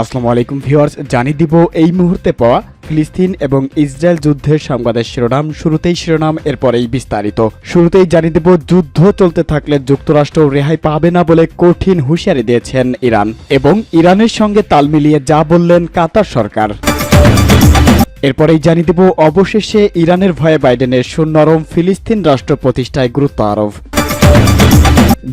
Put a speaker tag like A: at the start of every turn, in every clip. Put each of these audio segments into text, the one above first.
A: আসসালামু আলাইকুম ভিউয়ার্স, জানিয়ে দিব এই মুহূর্তে পাওয়া ফিলিস্তিন এবং ইসরায়েল যুদ্ধের সংবাদের শিরোনাম। শুরুতেই শিরোনাম, এরপরেই বিস্তারিত। শুরুতেই জানিয়ে দেব, যুদ্ধ চলতে থাকলে যুক্তরাষ্ট্র রেহাই পাবে না বলে কঠিন হুঁশিয়ারি দিয়েছেন ইরান এবং ইরানের সঙ্গে তাল মিলিয়ে যা বললেন কাতার সরকার। এরপরেই জানিয়ে দেব, অবশেষে ইরানের ভয়ে বাইডেনের সুনরম ফিলিস্তিন রাষ্ট্র প্রতিষ্ঠায় গুরুত্ব আরোপ।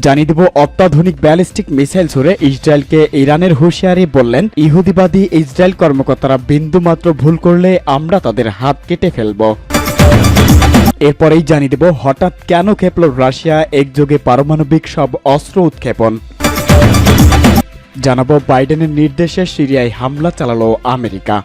A: জানিয়ে দেব অত্যাধুনিক ব্যালিস্টিক মিসাইল ছুড়ে ইসরায়েলকে ইরানের হুঁশিয়ারি বললেন, ইহুদিবাদী ইসরায়েল কর্মকর্তারা বিন্দুমাত্র ভুল করলে আমরা তাদের হাত কেটে ফেলব। এরপরেই জানিয়ে দেব, হঠাৎ কেন খেপল রাশিয়া, একযোগে পারমাণবিক সব অস্ত্র উৎক্ষেপণ? জানাব, বাইডেনের নির্দেশে সিরিয়ায় হামলা চালালো আমেরিকা।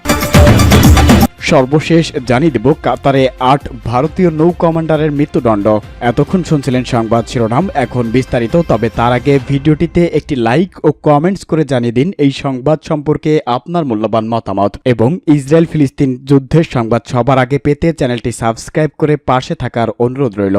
A: সর্বশেষ জানিয়ে দেব, কাতারে আট ভারতীয় নৌ কমান্ডারের মৃত্যুদণ্ড। এতক্ষণ শুনছিলেন সংবাদ শিরোনাম, এখন বিস্তারিত, তবে তার আগে ভিডিওটিতে একটি লাইক ও কমেন্টস করে জানিয়ে দিন এই সংবাদ সম্পর্কে আপনার মূল্যবান মতামত। এবং ইসরায়েল ফিলিস্তিন যুদ্ধের সংবাদ সবার আগে পেতে চ্যানেলটি সাবস্ক্রাইব করে পাশে থাকার অনুরোধ রইল।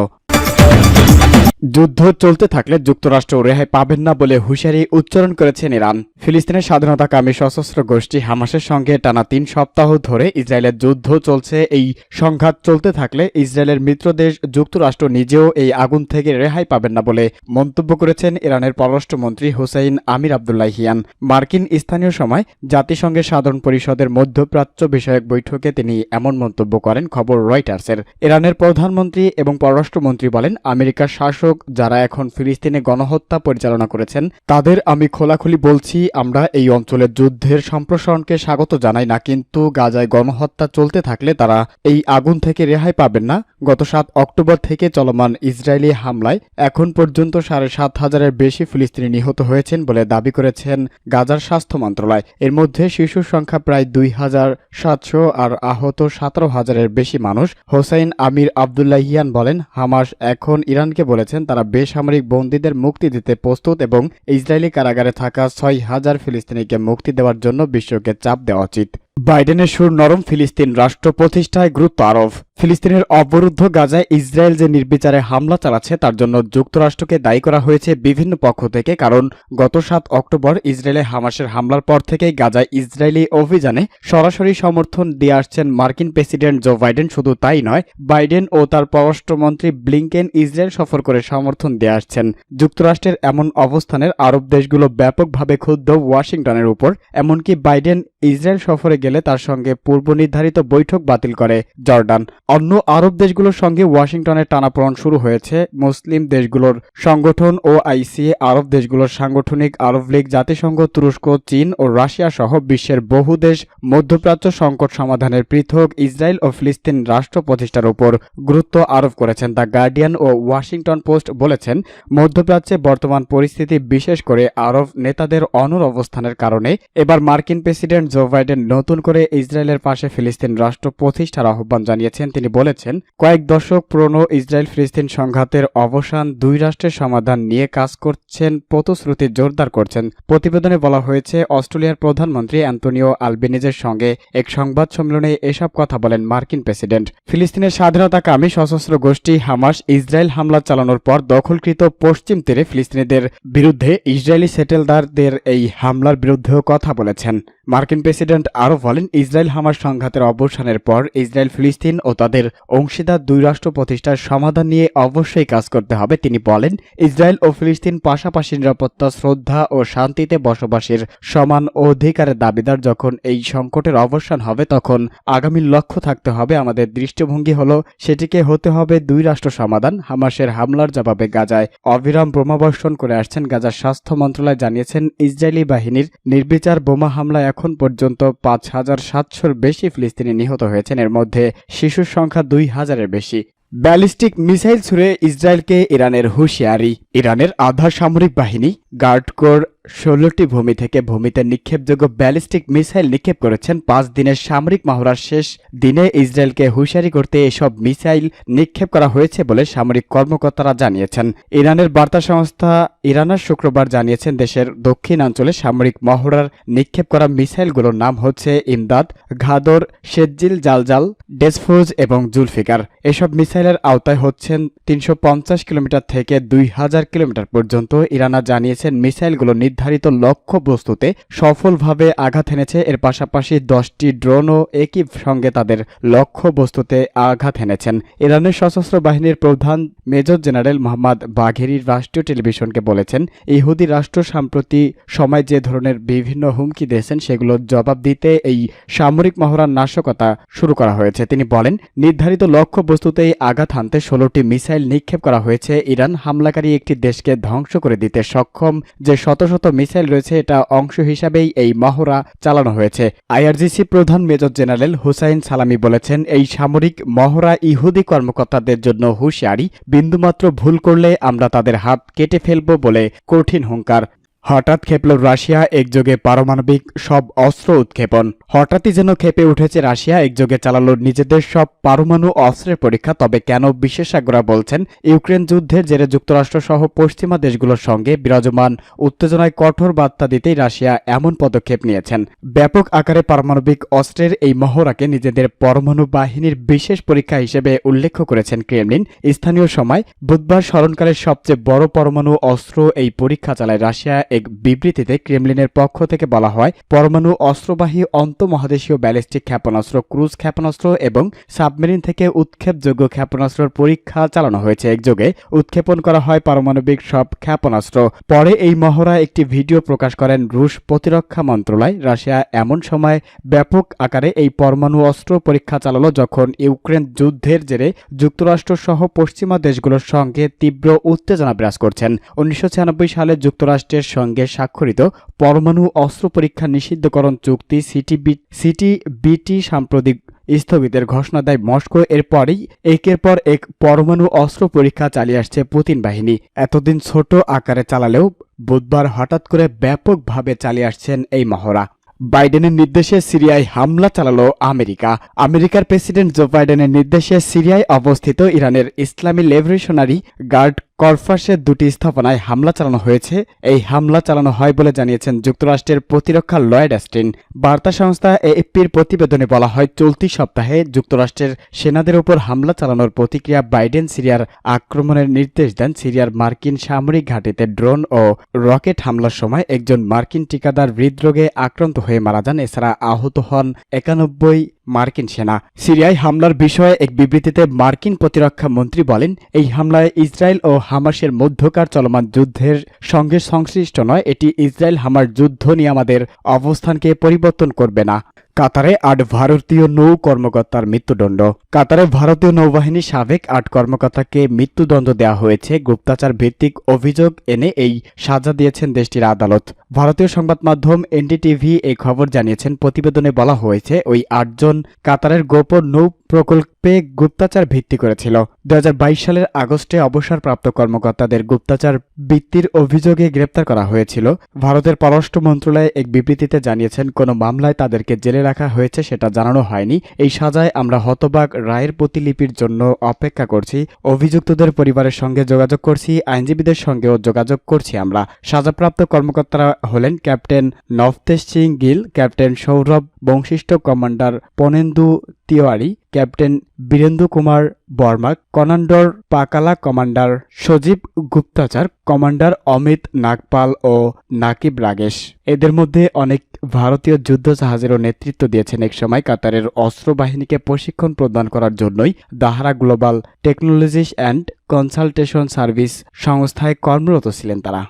A: যুদ্ধ চলতে থাকলে যুক্তরাষ্ট্র রেহাই পাবেন না বলে হুঁশিয়ারি উচ্চারণ করেছেন ইরান। ফিলিস্তিনের স্বাধীনতাকামী সশস্ত্র গোষ্ঠী হামাসের সঙ্গে টানা তিন সপ্তাহ ধরে ইসরায়েলের যুদ্ধ চলছে। এই সংঘাত চলতে থাকলে ইসরায়েলের মিত্রদেশ যুক্তরাষ্ট্র নিজেও এই আগুন থেকে রেহাই পাবেন না বলে মন্তব্য করেছেন ইরানের পররাষ্ট্রমন্ত্রী হুসাইন আমির আবদুল্লাহ হিয়ান। মার্কিন স্থানীয় সময় জাতিসংঘের সাধারণ পরিষদের মধ্যপ্রাচ্য বিষয়ক বৈঠকে তিনি এমন মন্তব্য করেন, খবর রয়টার্সের। ইরানের প্রধানমন্ত্রী এবং পররাষ্ট্রমন্ত্রী বলেন, আমেরিকার শাসক যারা এখন ফিলিস্তিনে গণহত্যা পরিচালনা করেছেন, তাদের আমি খোলাখুলি বলছি, আমরা এই অঞ্চলের যুদ্ধের সম্প্রসারণকে স্বাগত জানাই না, কিন্তু গাজায় গণহত্যা চলতে থাকলে তারা এই আগুন থেকে রেহাই পাবেন না। গত সাত অক্টোবর থেকে চলমান ইসরায়েলি হামলায় এখন পর্যন্ত সাড়ে সাত হাজারের বেশি ফিলিস্তিনি নিহত হয়েছেন বলে দাবি করেছেন গাজার স্বাস্থ্য মন্ত্রণালয়। এর মধ্যে শিশুর সংখ্যা প্রায় দুই হাজার সাতশো আর আহত সতেরো হাজারের বেশি মানুষ। হোসাইন আমির আবদুল্লাহিয়ান বলেন, হামাস এখন ইরানকে বলেছেন তারা বেসামরিক বন্দীদের মুক্তি দিতে প্রস্তুত এবং ইসরায়েলি কারাগারে থাকা ছয় হাজার ফিলিস্তিনিকে মুক্তি দেওয়ার জন্য বিশ্বকে চাপ দেওয়া উচিত। বাইডেনের সুর নরম ফিলিস্তিন রাষ্ট্র প্রতিষ্ঠায় গুরুত্ব আরোপ। ফিলিস্তিনের অবরুদ্ধ গাজায় ইসরায়েল যে নির্বিচারে হামলা চালাচ্ছে, তার জন্য যুক্তরাষ্ট্রকে দায়ী করা হয়েছে বিভিন্ন পক্ষ থেকে, কারণ গত সাত অক্টোবর ইসরায়েলে হামাসের হামলার পর থেকেই গাজায় ইসরায়েলি অভিযানে সরাসরি সমর্থন দিয়ে আসছেন মার্কিন প্রেসিডেন্ট জো বাইডেন। শুধু তাই নয়, বাইডেন ও তার পররাষ্ট্রমন্ত্রী ব্লিংকেন ইসরায়েল সফর করে সমর্থন দিয়ে আসছেন। যুক্তরাষ্ট্রের এমন অবস্থানের আরব দেশগুলো ব্যাপকভাবে ক্ষুব্ধ ওয়াশিংটনের উপর, এমনকি বাইডেন ইসরায়েল সফরে গেলে তার সঙ্গে পূর্ব নির্ধারিত বৈঠক বাতিল করে জর্ডান। অন্য আরব দেশগুলোর সঙ্গে ওয়াশিংটনের টানাপোড়ন শুরু হয়েছে। মুসলিম দেশগুলোর সংগঠন ও আইসি, আরব দেশগুলোর সাংগঠনিক আরব লীগ, জাতিসংঘ, তুরস্ক, চীন ও রাশিয়া সহ বিশ্বের বহু দেশ মধ্যপ্রাচ্য সংকট সমাধানের পৃথক ইসরায়েল ও ফিলিস্তিন রাষ্ট্র প্রতিষ্ঠার উপর গুরুত্ব আরোপ করেছেন, দ্য গার্ডিয়ান ও ওয়াশিংটন পোস্ট বলেছেন। মধ্যপ্রাচ্যে বর্তমান পরিস্থিতি বিশেষ করে আরব নেতাদের অনর অবস্থানের কারণে। এবার মার্কিন প্রেসিডেন্ট জো বাইডেন নতুন করে ইসরায়েলের পাশে ফিলিস্তিন রাষ্ট্র প্রতিষ্ঠার আহ্বান জানিয়েছেন। তিনি বলেছেন, কয়েক দশক পুরনো ইসরায়েল ফিলিস্তিন সংঘাতের অবসান দুই রাষ্ট্রের সমাধান নিয়ে কাজ করছেন প্রতিশ্রুতি জোরদার করছেন। প্রতিবেদনে বলা হয়েছে, অস্ট্রেলিয়ার প্রধানমন্ত্রী অ্যান্টনিও আলবেনিজের সঙ্গে এক সংবাদ সম্মেলনে এসব কথা বলেন মার্কিন প্রেসিডেন্ট। ফিলিস্তিনের স্বাধীনতাকামী সশস্ত্র গোষ্ঠী হামাস ইসরায়েল হামলা চালানোর পর দখলকৃত পশ্চিম তীরে ফিলিস্তিনিদের বিরুদ্ধে ইসরায়েলি সেটেলদারদের এই হামলার বিরুদ্ধেও কথা বলেছেন। মার্কিন প্রেসিডেন্ট আরও বলেন, ইসরায়েল হামাস সংঘাতের অবসানের পর ইসরায়েল, ফিলিস্তিন ও তাদের অংশীদার দুই রাষ্ট্র প্রতিষ্ঠার সমাধান নিয়ে অবশ্যই কাজ করতে হবে। তিনি বলেন, ইসরায়েল ও ফিলিস্তিন পাশাপাশি নিরাপত্তা, শ্রদ্ধা ও শান্তিতে বসবাসের সমান অধিকারের দাবিদার যখন এই সংকটের অবসান হবে, তখন আগামী লক্ষ্য থাকতে হবে। আমাদের দৃষ্টিভঙ্গি হল, সেটিকে হতে হবে দুই রাষ্ট্র সমাধান। হামাসের হামলার জবাবে গাজায় অবিরাম বোমাবর্ষণ করে আসছেন গাজার স্বাস্থ্য মন্ত্রণালয়, জানিয়েছেন ইসরায়েলি বাহিনীর নির্বিচার বোমা হামলায় এখন পর্যন্ত পাঁচ হাজার সাতশোর বেশি ফিলিস্তিনি নিহত হয়েছেন। এর মধ্যে শিশুর সংখ্যা দুই হাজারের বেশি। ব্যালিস্টিক মিসাইল ছুড়ে ইসরায়েলকে ইরানের হুঁশিয়ারি। ইরানের আধা সামরিক বাহিনী, গার্ডকোর ষোলোটি ভূমি থেকে ভূমিতে নিক্ষেপযোগ্য ব্যালিস্টিক মিসাইল নিক্ষেপ করেছেন পাঁচ দিনের সামরিক মহড়ার শেষ দিনে ইসরায়েলকে হুঁশিয়ারি করতে এসব মিসাইল নিক্ষেপ করা হয়েছে বলে সামরিক কর্মকর্তারা জানিয়েছেন। ইরানের বার্তা সংস্থা ইরানার শুক্রবার জানিয়েছেন দেশের দক্ষিণাঞ্চলে সামরিক মহড়ার নিক্ষেপ করা মিসাইলগুলোর নাম হচ্ছে ইমদাদ, ঘাদর, শেজ্জিল জালজাল, ডেসফোজ এবং জুলফিকার। এসব মিসাইলের আওতায় হচ্ছেন তিনশো পঞ্চাশ কিলোমিটার থেকে দুই হাজার কিলোমিটার পর্যন্ত। ইরানা জানিয়েছেন মিসাইলগুলো নির্ধারিত নির্ধারিত লক্ষ্য বস্তুতে সফলভাবে আঘাত এনেছে। এর পাশাপাশি দশটি ড্রোনও একই সঙ্গে তাদের লক্ষ্য বস্তুতে আঘাত এনেছেন। ইরানের সশস্ত্র বাহিনীর প্রধান মেজর জেনারেল মোহাম্মদ বাঘেরি রাষ্ট্রীয় টেলিভিশনকে বলেছেন, ইহুদি রাষ্ট্র সাম্প্রতি সময় যে ধরনের বিভিন্ন হুমকি দিয়েছেন, সেগুলোর জবাব দিতে এই সামরিক মহড়ার নাশকতা শুরু করা হয়েছে। তিনি বলেন, নির্ধারিত লক্ষ্য বস্তুতেই আঘাত হানতে ষোলোটি মিসাইল নিক্ষেপ করা হয়েছে। ইরান হামলাকারী একটি দেশকে ধ্বংস করে দিতে সক্ষম যে শত শত মিসাইল রয়েছে, এটা অংশ হিসাবেই এই মহড়া চালানো হয়েছে। আইআরজিসি প্রধান মেজর জেনারেল হুসাইন সালামি বলেছেন, এই সামরিক মহড়া ইহুদি কর্মকর্তাদের জন্য হুঁশিয়ারি, বিন্দুমাত্র ভুল করলে আমরা তাদের হাত কেটে ফেলব বলে কঠিন হুঙ্কার। হঠাৎ খেপল রাশিয়া, একযোগে পারমাণবিক সব অস্ত্র উৎক্ষেপণ। হঠাৎই যেন খেপে উঠেছে রাশিয়া, একযোগে চালালো নিজেদের সব পারমাণু অস্ত্রের পরীক্ষা। তবে কেন বিশেষজ্ঞরা বলছেন, ইউক্রেন যুদ্ধের জেরে যুক্তরাষ্ট্র সহ পশ্চিমা দেশগুলোর সঙ্গে বিরাজমান উত্তেজনায় কঠোর বার্তা দিতেই রাশিয়া এমন পদক্ষেপ নিয়েছেন। ব্যাপক আকারে পারমাণবিক অস্ত্রের এই মহড়াকে নিজেদের পরমাণু বাহিনীর বিশেষ পরীক্ষা হিসেবে উল্লেখ করেছেন ক্রেমলিন। স্থানীয় সময় বুধবার স্মরণকালের সবচেয়ে বড় পরমাণু অস্ত্র এই পরীক্ষা চালায় রাশিয়া এক বিবৃতিতে ক্রেমলিনের পক্ষ থেকে বলা হয়, পরমাণু অস্ত্রবাহী অন্তমহাদেশীয় ব্যালিস্টিক ক্ষেপণাস্ত্র, ক্রুজ ক্ষেপণাস্ত্র এবং সাবমেরিন থেকে উৎক্ষেপযোগ্য ক্ষেপণাস্ত্রের পরীক্ষা চালানো হয়েছে। একযোগে উৎক্ষেপণ করা হয় পারমাণবিক সব ক্ষেপণাস্ত্র। পরে এই মহড়া একটি ভিডিও প্রকাশ করেন রুশ প্রতিরক্ষা মন্ত্রণালয়। রাশিয়া এমন সময় ব্যাপক আকারে এই পরমাণু অস্ত্র পরীক্ষা চালালো যখন ইউক্রেন যুদ্ধের জেরে যুক্তরাষ্ট্র সহ পশ্চিমা দেশগুলোর সঙ্গে তীব্র উত্তেজনা বিরাজ করছেন। উনিশশো ছিয়ানব্বই সালে যুক্তরাষ্ট্রের সঙ্গে স্বাক্ষরিত পরমাণু অস্ত্র পরীক্ষা নিষিদ্ধকরণ চুক্তি সিটিবি সিটিবিটি সাম্প্রতিক স্থগিতের ঘোষণা দেয় মস্কো। এরপরেই একের পর এক পরমাণু অস্ত্র পরীক্ষা চালিয়ে আসছে পুতিন বাহিনী। এতদিন ছোট আকারে চালালেও বুধবার হঠাৎ করে ব্যাপকভাবে চালিয়ে আসছেন এই মহড়া। বাইডেনের নির্দেশে সিরিয়ায় হামলা চালালো আমেরিকা। আমেরিকার প্রেসিডেন্ট জো বাইডেনের নির্দেশে সিরিয়ায় অবস্থিত ইরানের ইসলামী লেভরেশনারি গার্ড কর্ফাসের দুটি স্থাপনায় হামলা চালানো হয়েছে। এই হামলা চালানো হয় বলে জানিয়েছেন যুক্তরাষ্ট্রের প্রতিরক্ষা লয়েড অ্যাস্টিন। বার্তা সংস্থা এএফপির প্রতিবেদনে বলা হয়, চলতি সপ্তাহে যুক্তরাষ্ট্রের সেনাদের উপর হামলা চালানোর প্রতিক্রিয়া বাইডেন সিরিয়ার আক্রমণের নির্দেশ দেন। সিরিয়ার মার্কিন সামরিক ঘাঁটিতে ড্রোন ও রকেট হামলার সময় একজন মার্কিন ঠিকাদার হৃদরোগে আক্রান্ত হয়ে মারা যান। এছাড়া আহত হন একানব্বই মার্কিন সেনা। সিরিয়ায় হামলার বিষয়ে এক বিবৃতিতে মার্কিন প্রতিরক্ষা মন্ত্রী বলেন, এই হামলায় ইসরায়েল ও হামাসের মধ্যকার চলমান যুদ্ধের সঙ্গে সংশ্লিষ্ট নয়, এটি ইসরায়েল হামার যুদ্ধ নিয়ে আমাদের অবস্থানকে পরিবর্তন করবে না। কাতারে আট ভারতীয় নৌ কর্মকর্তার মৃত্যুদণ্ড। কাতারে ভারতীয় নৌবাহিনী সাবেক আট কর্মকর্তাকে মৃত্যুদণ্ড দেওয়া হয়েছে। গুপ্তাচার ভিত্তিক অভিযোগ এনে এই সাজা দিয়েছেন দেশটির আদালত। ভারতীয় সংবাদ মাধ্যম এনডিটিভি এই খবর জানিয়েছেন, প্রতিবেদনে বলা হয়েছে, ওই আটজন কাতারের গোপন নৌ প্রকল্পে গুপ্তাচার ভিত্তি করেছিল। দুই হাজার বাইশ সালের আগস্টে অবসরপ্রাপ্ত কর্মকর্তাদের গুপ্তাচার বৃত্তির অভিযোগে গ্রেপ্তার করা হয়েছিল। ভারতের পররাষ্ট্র মন্ত্রণালয় এক বিবৃতিতে জানিয়েছেন, কোনো মামলায় তাদেরকে জেলে রাখা হয়েছে সেটা জানানো হয়নি। এই সাজায় আমরা হতবাক রায়ের প্রতিলিপির জন্য অপেক্ষা করছি, অভিযুক্তদের পরিবারের সঙ্গে যোগাযোগ করছি, আইনজীবীদের সঙ্গেও যোগাযোগ করছি আমরা। সাজাপ্রাপ্ত কর্মকর্তারা হলেন captain Navtej Singh Gill, captain Saurabh Vashisht commander Purnendu Tiwari captain Birendra Kumar Verma commander Pakala commander Sajeev Guptachar, commander Amit Nagpal ও নাকিব রাগেশ। এদের মধ্যে অনেক ভারতীয় যুদ্ধ জাহাজেরও নেতৃত্ব দিয়েছেন একসময় কাতারের অস্ত্র বাহিনীকে প্রশিক্ষণ প্রদান করার জন্যই Dahra global technologies and consultation service সংস্থায় কর্মরত ছিলেন তারা।